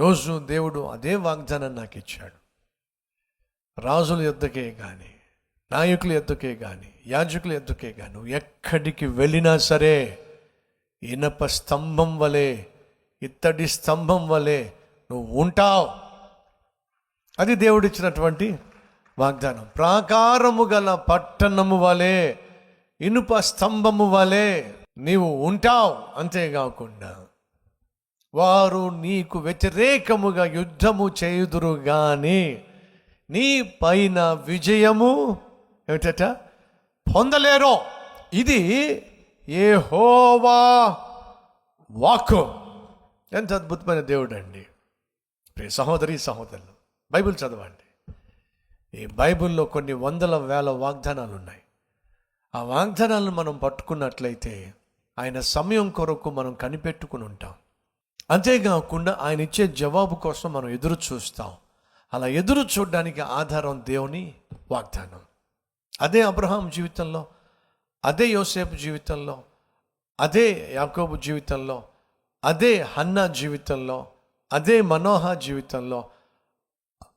ఈరోజు దేవుడు అదే వాగ్దానం నాకు ఇచ్చాడు. రాజుల ఎద్దకే కానీ నాయకుల ఎద్దుకే కానీ యాజకుల ఎద్దుకే కానీ నువ్వు ఎక్కడికి వెళ్ళినా సరే ఇనప స్తంభం వలె ఇత్తడి స్తంభం వలె నువ్వు ఉంటావు. అది దేవుడిచ్చినటువంటి వాగ్దానం. ప్రాకారము గల పట్టణము వలె ఇనుప స్తంభము వలె నీవు ఉంటావు. అంతేకాకుండా వారు నీకు వ్యతిరేకముగా యుద్ధము చేయుదురు కానీ నీ పైన విజయము ఏమిటట? పొందలేరు. ఇది ఏ హోవా వాక్కు. ఎంత అద్భుతమైన దేవుడు అండి ప్రియ సహోదరి సహోదరులు బైబిల్ చదవండి. ఈ బైబిల్లో కొన్ని వందల వేల వాగ్దానాలు ఉన్నాయి ఆ వాగ్దానాలను మనం పట్టుకున్నట్లయితే ఆయన సమయం కొరకు మనం కనిపెట్టుకుని ఉంటాం. అంతేకాకుండా ఆయన ఇచ్చే జవాబు కోసం మనం ఎదురు చూస్తాం. అలా ఎదురు చూడడానికి ఆధారం దేవుని వాగ్దానం. అదే అబ్రహాం జీవితంలో అదే యోసేపు జీవితంలో అదే యాకోబు జీవితంలో అదే హన్నా జీవితంలో అదే మనోహ జీవితంలో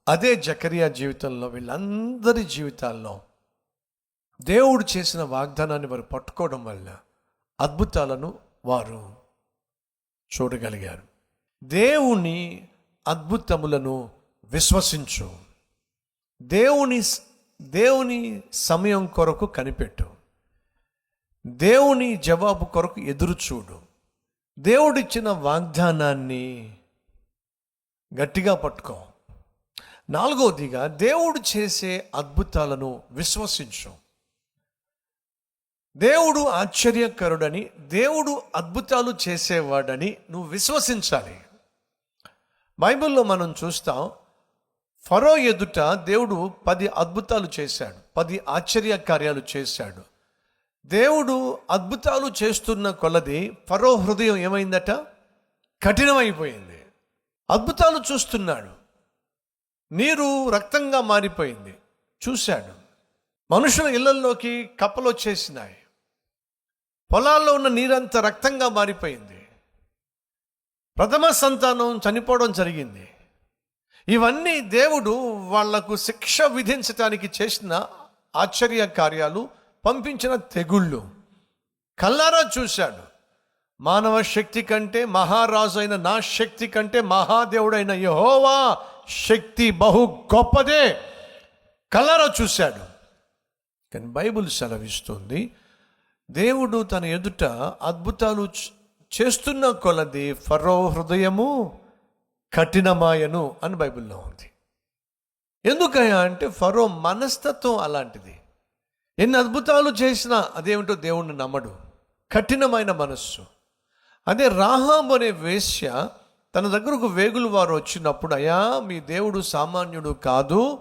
అదే జకరియా జీవితంలో వీళ్ళందరి జీవితాల్లో దేవుడు చేసిన వాగ్దానాన్ని వారు పట్టుకోవడం వల్ల అద్భుతాలను వారు చూడగలిగారు. దేవుని అద్భుతములను విశ్వసించు. దేవుని దేవుని సమయం కొరకు కనిపెట్టు. దేవుని జవాబు కొరకు ఎదురు చూడు. దేవుడిచ్చిన వాగ్దానాన్ని గట్టిగా పట్టుకో. నాలుగవదిగా దేవుడు చేసే అద్భుతాలను విశ్వసించు. దేవుడు ఆశ్చర్యకరుడని దేవుడు అద్భుతాలు చేసేవాడని నువ్వు విశ్వసించాలి. బైబిల్లో మనం చూస్తాం ఫరో ఎదుట దేవుడు పది అద్భుతాలు చేశాడు పది ఆశ్చర్య కార్యాలు చేశాడు. దేవుడు అద్భుతాలు చేస్తున్న కొలది ఫరో హృదయం ఏమైందట? కఠినమైపోయింది. అద్భుతాలు చూస్తున్నాడు. నీరు రక్తంగా మారిపోయింది. చూశాడు. మనుషుల ఇళ్ళల్లోకి కప్పలు వచ్చేసినాయి. పొలాల్లో ఉన్న నీరంతా రక్తంగా మారిపోయింది. ప్రథమ సంతానం చనిపోవడం జరిగింది. ఇవన్నీ దేవుడు వాళ్ళకు శిక్ష విధించటానికి చేసిన ఆశ్చర్య కార్యాలు పంపించిన తెగుళ్ళు. కల్లారా చూశాడు. మానవ శక్తి కంటే మహారాజు అయిన నా శక్తి కంటే మహాదేవుడైన యహోవా శక్తి బహు గొప్పదే. కల్లారా చూశాడు. కానీ బైబుల్ సెలవిస్తుంది దేవుడు తన ఎదుట అద్భుతాలు చేస్తున్న కొలది ఫరో హృదయము కఠినమాయను అని బైబిల్లో ఉంది. ఎందుకయ్యా అంటే ఫరో మనస్తత్వం అలాంటిది. ఎన్ని అద్భుతాలు చేసినా అదేమిటో దేవుణ్ణి నమ్మడు. కఠినమైన మనస్సు. అదే రాహాబ్ అనే వేశ్య తన దగ్గరకు వేగులు వారు వచ్చినప్పుడు అయ్యా మీ దేవుడు సామాన్యుడు కాదు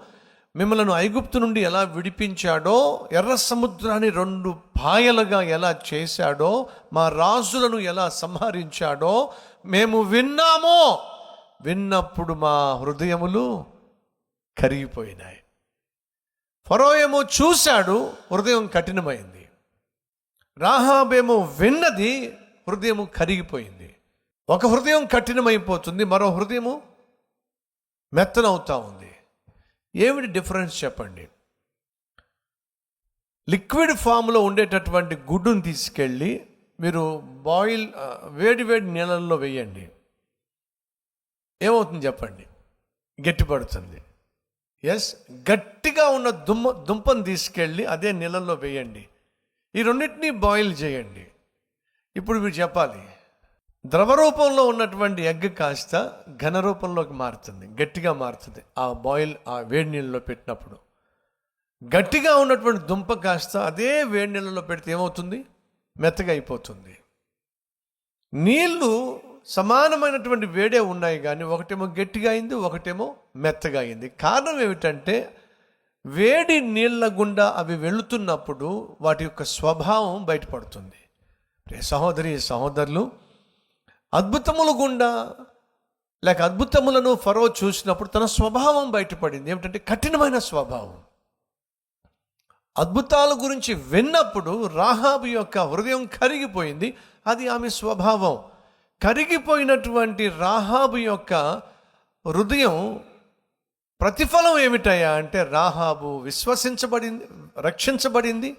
మిమ్మలను ఐగుప్తు నుండి ఎలా విడిపించాడో ఎర్ర సముద్రాన్ని రెండు పాయలుగా ఎలా చేశాడో మా రాజులను ఎలా సంహరించాడో మేము విన్నామో. విన్నప్పుడు మా హృదయములు కరిగిపోయినాయి. ఫరో చూశాడు హృదయం కఠినమైంది. రాహాబేమో విన్నది హృదయము కరిగిపోయింది. ఒక హృదయం కఠినమైపోతుంది మరో హృదయము మెత్తనవుతా ఉంది. ఏమిటి డిఫరెన్స్ చెప్పండి? లిక్విడ్ ఫామ్లో ఉండేటటువంటి గుడ్డును తీసుకెళ్ళి మీరు బాయిల్ వేడి వేడి నీళ్ళల్లో వేయండి. ఏమవుతుంది చెప్పండి? గట్టిపడుతుంది. ఎస్ గట్టిగా ఉన్న దుమ్మ దుంపను తీసుకెళ్ళి అదే నీళ్ళల్లో వేయండి. ఈ రెండింటినీ బాయిల్ చేయండి. ఇప్పుడు మీరు చెప్పాలి ద్రవ రూపంలో ఉన్నటువంటి ఎగ్ కాస్త ఘన రూపంలోకి మారుతుంది గట్టిగా మారుతుంది. ఆ బాయిల్ ఆ వేడి నీళ్ళలో పెట్టినప్పుడు. గట్టిగా ఉన్నటువంటి దుంప కాస్త అదే వేడి నీళ్ళలో పెడితే ఏమవుతుంది? మెత్తగా అయిపోతుంది. నీళ్ళు సమానమైనటువంటి వేడే ఉన్నాయి కానీ ఒకటేమో గట్టిగా అయింది ఒకటేమో మెత్తగా అయింది. కారణం ఏమిటంటే వేడి నీళ్ళ గుండా అవి వెళుతున్నప్పుడు వాటి యొక్క స్వభావం బయటపడుతుంది. సహోదరి సహోదరులు అద్భుతముల గుండా లేక అద్భుతములను ఫరో చూసినప్పుడు తన స్వభావం బయటపడింది. ఏమిటంటే కఠినమైన స్వభావం. అద్భుతాల గురించి విన్నప్పుడు రాహాబు యొక్క హృదయం కరిగిపోయింది. అది ఆమె స్వభావం. కరిగిపోయినటువంటి రాహాబు యొక్క హృదయం ప్రతిఫలం ఏమిటయ్యా అంటే రాహాబు విశ్వసించబడింది రక్షించబడింది.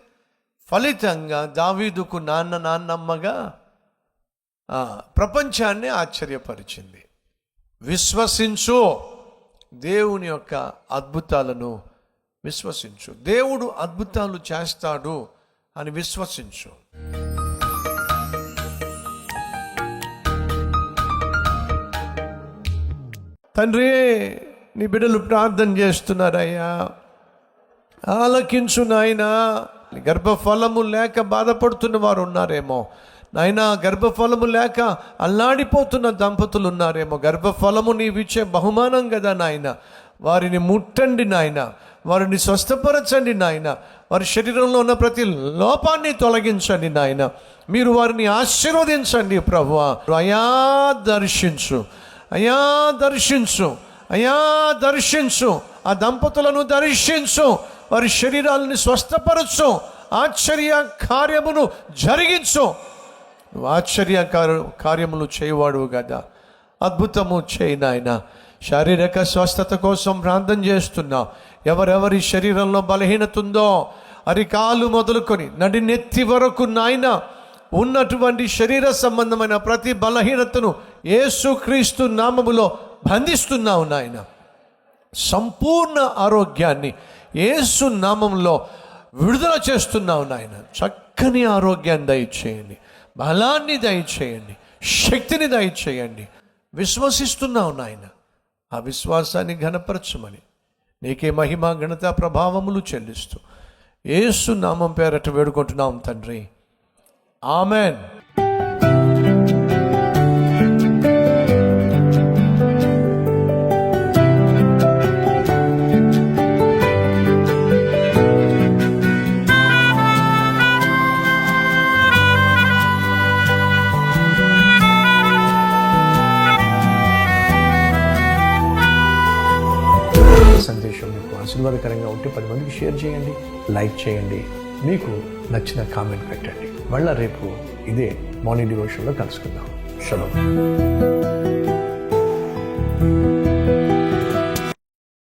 ఫలితంగా దావీదుకు నాన్న నాన్నమ్మగా ప్రపంచాన్ని ఆశ్చర్యపరిచింది. విశ్వసించు. దేవుని యొక్క అద్భుతాలను విశ్వసించు. దేవుడు అద్భుతాలు చేస్తాడు అని విశ్వసించు. తండ్రి నీ బిడ్డలు ప్రార్థన చేస్తున్నారయ్యా. ఆలకించు నాయనా. గర్భఫలము లేక బాధపడుతున్న వారు ఉన్నారేమో. నాయనా గర్భఫలము లేక అల్లాడిపోతున్న దంపతులు ఉన్నారేమో గర్భఫలము నీవిచ్చే బహుమానం కదా నాయన. వారిని ముట్టండి నాయన. వారిని స్వస్థపరచండి నాయన. వారి శరీరంలో ఉన్న ప్రతి లోపాన్ని తొలగించండి నాయన. మీరు వారిని ఆశీర్వదించండి ప్రభు అయా దర్శించు. అయా దర్శించు. అయా దర్శించు. ఆ దంపతులను దర్శించు. వారి శరీరాలని స్వస్థపరచు. ఆశ్చర్య కార్యమును జరిగించు. నువ్వు ఆశ్చర్య కార్య- కార్యములు చేయవాడు కదా అద్భుతము చేయి నాయన. శారీరక స్వస్థత కోసం ప్రార్థన చేస్తున్నావు ఎవరెవరి శరీరంలో బలహీనత ఉందో అరికాలు మొదలుకొని నడి నెత్తి వరకు నాయన ఉన్నటువంటి శరీర సంబంధమైన ప్రతి బలహీనతను ఏసుక్రీస్తు నామములో బంధిస్తున్నావు నాయన. సంపూర్ణ ఆరోగ్యాన్ని ఏసు నామంలో విడుదల చేస్తున్నావు నాయన. చక్కని ఆరోగ్యాన్ని దయచేయండి. బలాన్ని దయచేయండి శక్తిని దయచేయండి. విశ్వసిస్తున్నావు నాయన. ఆ విశ్వాసాన్ని ఘనపరచమని. నీకే మహిమ ఘనత ప్రభావములు చెల్లిస్తూ. ఏసు నామం పేరట వేడుకుంటున్నాం తండ్రి. ఆమెన్. ఆహ్లాదకరంగా ఉంటే పది మందికి షేర్ చేయండి లైక్ చేయండి. మీకు నచ్చిన కామెంట్ పెట్టండి. మళ్ళా రేపు ఇదే మార్నింగ్ డివోషన్లో కలుసుకుందాం. షలో.